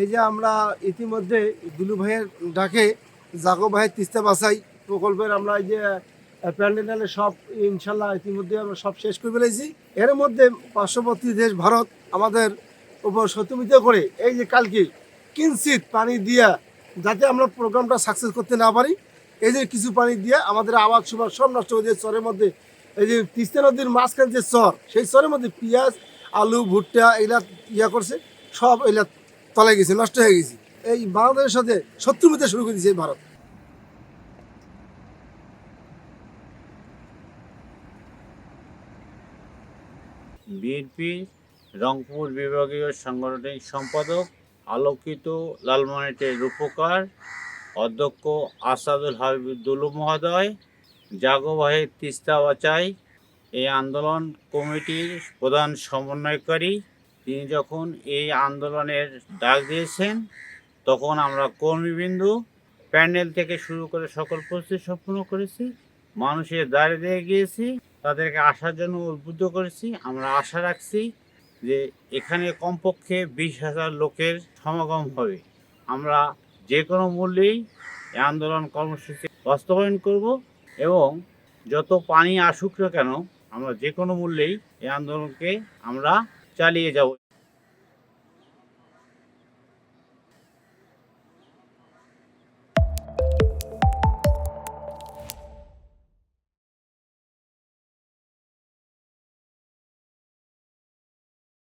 এই যে আমরা ইতিমধ্যে দুলু ভাইয়ের ডাকে জাগো ভাইয়ের তিস্তা বাসাই প্রকল্পের আমরা এই যে প্যান্ডেলে সব ইনশাল্লাহ ইতিমধ্যে আমরা সব শেষ করে ফেলেছি। এর মধ্যে পার্শ্ববর্তী দেশ ভারত আমাদের উপর শত্রুমিত করে এই যে কালকে কিঞ্চিত পানি দিয়া যাতে আমরা প্রোগ্রামটা সাকসেস করতে না পারি, এই যে কিছু পানি দিয়ে আমাদের আবাদ সুবাদ সব নষ্ট হয়ে যায় চরের মধ্যে। এই যে তিস্তা নদীর মাঝখানে যে চর, সেই চরের মধ্যে পেঁয়াজ, আলু, ভুট্টা এগুলা ইয়া করছে, সব এগুলা তলে গেছে, নষ্ট হয়ে গেছে। এই বাংলাদেশের সাথে শত্রু মিতে শুরু করে দিয়েছে এই ভারত। বিএনপি রংপুর বিভাগীয় সাংগঠনিক সম্পাদক আলোকিত লালমনিটের রূপকার, অধ্যক্ষ আসাদুল হাবিবুদ্দুলু মহোদয় জাগোবাহে তিস্তা বাঁচাই এই আন্দোলন কমিটির প্রধান সমন্বয়কারী তিনি যখন এই আন্দোলনের ডাক দিয়েছেন, তখন আমরা কর্মীবিন্দু প্যান্ডেল থেকে শুরু করে সকল প্রস্তুতি সম্পূর্ণ করেছি, মানুষের দাঁড়িয়ে দিয়ে গিয়েছি, তাদেরকে আসার জন্য উদ্বুদ্ধ করেছি। আমরা আশা রাখছি যে এখানে কমপক্ষে বিশ হাজার লোকের সমাগম হবে। আমরা যে কোনো মূল্যেই এই আন্দোলন কর্মসূচি বাস্তবায়ন করব এবং যত পানি আসুক না কেন, আমরা যে কোনো মূল্যেই এই আন্দোলনকে আমরা ચાલીએ જવું